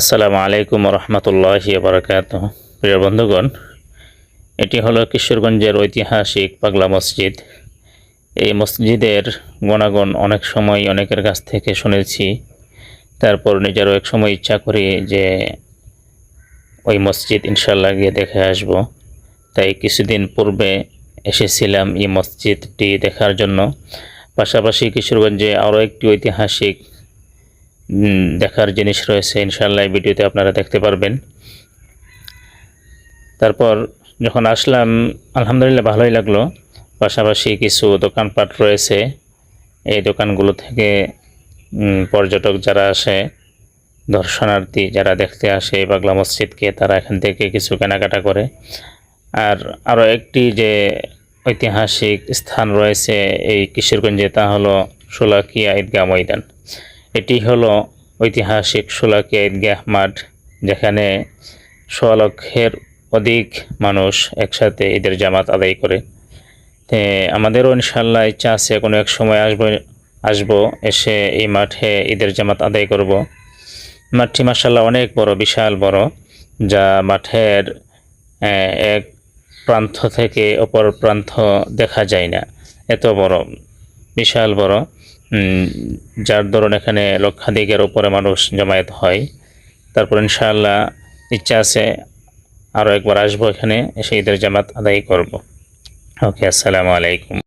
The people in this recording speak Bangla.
আসসালামু আলাইকুম রহমতুল্লাহ বারকাত প্রিয় বন্ধুগণ, এটি হলো কিশোরগঞ্জের ঐতিহাসিক পাগলা মসজিদ। এই মসজিদের গুণাগুণ অনেক সময় অনেকের কাছ থেকে শুনেছি। তারপর নিজেরও এক সময় ইচ্ছা করি যে ওই মসজিদ ইনশাল্লাহ গিয়ে দেখে আসব। তাই কিছুদিন পূর্বে এসেছিলাম এই মসজিদটি দেখার জন্য। পাশাপাশি কিশোরগঞ্জে আরও একটি ঐতিহাসিক দেখার জিনিস রয়েছে ইনশাল্লাহ ভিডিওতে আপনারা দেখতে পারবেন। তারপর যখন আসলাম, আলহামদুলিল্লাহ ভালোই লাগল। পাশাপাশি কিছু দোকানপাট রয়েছে। এই দোকানগুলো থেকে পর্যটক যারা আসে, দর্শনার্থী যারা দেখতে আসে বাংলা মসজিদকে, তারা এখান থেকে কিছু কেনাকাটা করে। আর আরও একটি যে ঐতিহাসিক স্থান রয়েছে এই কিশোরগঞ্জে, তা হলো সোলাকিয়া ঈদগাহ ময়দান। এটি হলো ঐতিহাসিক সোলাকিয়া ঈদগাহ মাঠ, যেখানে সোয়া লক্ষের অধিক মানুষ একসাথে ঈদের জামাত আদায় করে। আমাদেরও ইনশাল্লাহ ইচ্ছা আছে কোনো এক সময় আসব আসব, এসে এই মাঠে ঈদের জামাত আদায় করব। মাঠটি মাসাল্লাহ অনেক বড়, বিশাল বড়, যা মাঠের এক প্রান্ত থেকে অপর প্রান্ত দেখা যায় না। এত বড়, বিশাল বড়। যার ধরুন এখানে লক্ষাধিকের ওপরে মানুষ জমায়েত হয়। তারপর ইনশাআল্লাহ ইচ্ছা আছে আরও একবার আসব এখানে, এসে ঈদের জামাত আদায় করব। ওকে, আসসালামু আলাইকুম।